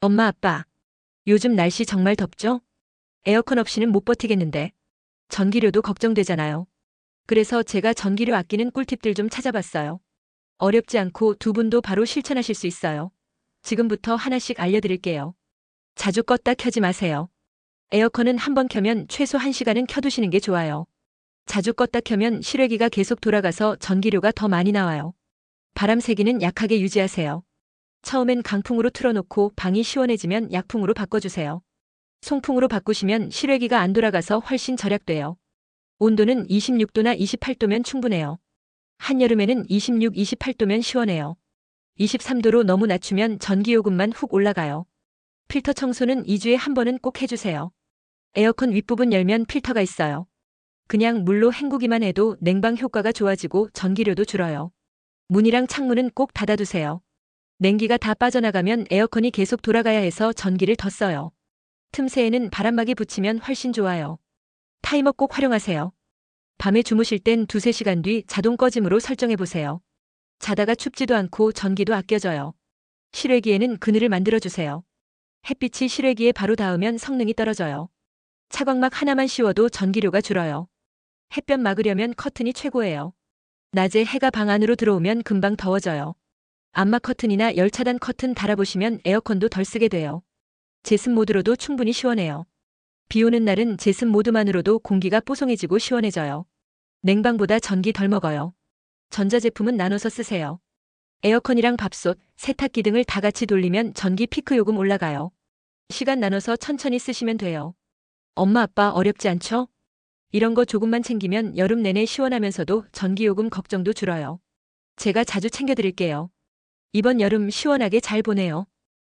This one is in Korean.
엄마, 아빠. 요즘 날씨 정말 덥죠? 에어컨 없이는 못 버티겠는데. 전기료도 걱정되잖아요. 그래서 제가 전기료 아끼는 꿀팁들 좀 찾아봤어요. 어렵지 않고 두 분도 바로 실천하실 수 있어요. 지금부터 하나씩 알려드릴게요. 자주 껐다 켜지 마세요. 에어컨은 한 번 켜면 최소 1시간은 켜두시는 게 좋아요. 자주 껐다 켜면 실외기가 계속 돌아가서 전기료가 더 많이 나와요. 바람 세기는 약하게 유지하세요. 처음엔 강풍으로 틀어놓고 방이 시원해지면 약풍으로 바꿔주세요. 송풍으로 바꾸시면 실외기가 안 돌아가서 훨씬 절약돼요. 온도는 26도나 28도면 충분해요. 한여름에는 26, 28도면 시원해요. 23도로 너무 낮추면 전기요금만 훅 올라가요. 필터 청소는 2주에 한 번은 꼭 해주세요. 에어컨 윗부분 열면 필터가 있어요. 그냥 물로 헹구기만 해도 냉방 효과가 좋아지고 전기료도 줄어요. 문이랑 창문은 꼭 닫아두세요. 냉기가 다 빠져나가면 에어컨이 계속 돌아가야 해서 전기를 더 써요. 틈새에는 바람막이 붙이면 훨씬 좋아요. 타이머 꼭 활용하세요. 밤에 주무실 땐 두세 시간 뒤 자동 꺼짐으로 설정해 보세요. 자다가 춥지도 않고 전기도 아껴져요. 실외기에는 그늘을 만들어주세요. 햇빛이 실외기에 바로 닿으면 성능이 떨어져요. 차광막 하나만 씌워도 전기료가 줄어요. 햇볕 막으려면 커튼이 최고예요. 낮에 해가 방 안으로 들어오면 금방 더워져요. 암막 커튼이나 열차단 커튼 달아보시면 에어컨도 덜 쓰게 돼요. 제습 모드로도 충분히 시원해요. 비 오는 날은 제습 모드만으로도 공기가 뽀송해지고 시원해져요. 냉방보다 전기 덜 먹어요. 전자제품은 나눠서 쓰세요. 에어컨이랑 밥솥, 세탁기 등을 다 같이 돌리면 전기 피크 요금 올라가요. 시간 나눠서 천천히 쓰시면 돼요. 엄마 아빠 어렵지 않죠? 이런 거 조금만 챙기면 여름 내내 시원하면서도 전기요금 걱정도 줄어요. 제가 자주 챙겨드릴게요. 이번 여름 시원하게 잘 보내요.